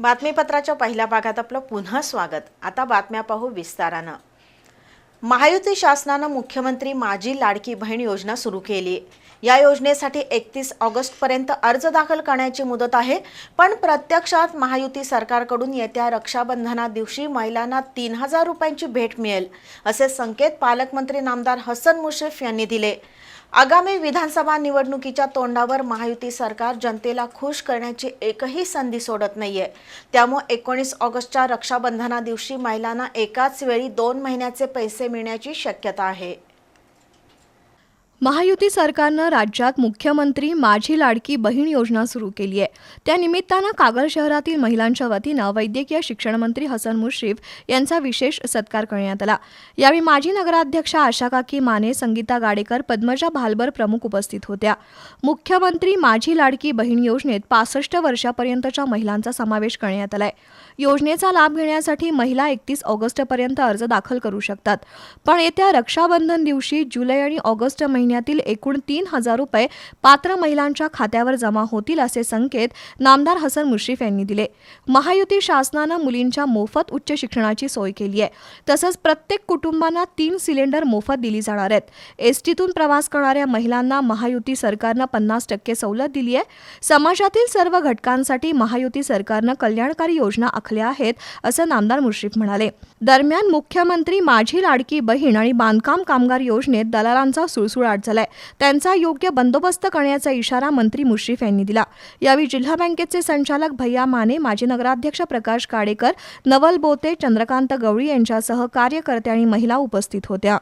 बातमीपत्राच्या पहिल्या भागात आपलं पुन्हा स्वागत. आता बातम्या पाहू विस्तारानं. महायुती शासनानं मुख्यमंत्री माझी लाडकी बहीण योजना सुरू केली. या योजनेसाठी एकतीस ऑगस्टपर्यंत अर्ज दाखल करण्याची मुदत आहे पण प्रत्यक्षात महायुती सरकारकडून येत्या रक्षाबंधना दिवशी महिलांना तीन हजार रुपयांची भेट मिळेल असे संकेत पालकमंत्री नामदार हसन मुश्रीफ यांनी दिले. आगामी विधानसभा निवडणुकीच्या तोंडावर महायुती सरकार जनतेला खुश करण्याची एकही संधी सोडत नाहीये. त्यामुळे एकोणीस ऑगस्टच्या रक्षाबंधना दिवशी महिलांना एकाच वेळी दोन महिन्याचे पैसे मिळण्याची शक्यता आहे. महायुती सरकारनं राज्यात मुख्यमंत्री माझी लाडकी बहीण योजना सुरू केली आहे. त्यानिमित्तानं कागल शहरातील महिलांच्या वतीनं वैद्यकीय शिक्षण मंत्री हसन मुश्रीफ यांचा विशेष सत्कार करण्यात आला. यावेळी माजी नगराध्यक्षा आशा काकी माने संगीता गाडेकर पद्मजा भालबर प्रमुख उपस्थित होत्या. मुख्यमंत्री माझी लाडकी बहीण योजनेत पासष्ट वर्षापर्यंतच्या महिलांचा समावेश करण्यात आलाय. योजनेचा लाभ घेण्यासाठी महिला एकतीस ऑगस्टपर्यंत अर्ज दाखल करू शकतात. पण येत्या रक्षाबंधन दिवशी जुलै आणि ऑगस्ट महिन्यातील एकूण तीन हजार रुपये पात्र महिलांच्या खात्यावर जमा होतील असे संकेत नामदार हसन मुश्रीफ यांनी दिले. महायुती शासनानं मुलींच्या मोफत उच्च शिक्षणाची सोय केली आहे. तसंच प्रत्येक कुटुंबांना तीन सिलेंडर मोफत दिली जाणार आहेत. एसटीतून प्रवास करणाऱ्या महिलांना महायुती सरकारनं पन्नास टक्के सवलत दिली आहे. समाजातील सर्व घटकांसाठी महायुती सरकारनं कल्याणकारी योजना आखल्या आहेत असं नामदार मुश्रीफ म्हणाले. दरम्यान मुख्यमंत्री माझी लाडकी बहीण आणि बांधकाम कामगार योजनेत दलालांचा सुळसुळाट झालाय. त्यांचा योग्य बंदोबस्त करण्याचा इशारा मंत्री मुश्रीफ यांनी दिला. यावेळी जिल्हा बँकेचे संचालक भैया माने माजी नगराध्यक्ष प्रकाश काडेकर नवल बोते चंद्रकांत गवळी यांच्यासह कार्यकर्ते आणि महिला उपस्थित होत्या.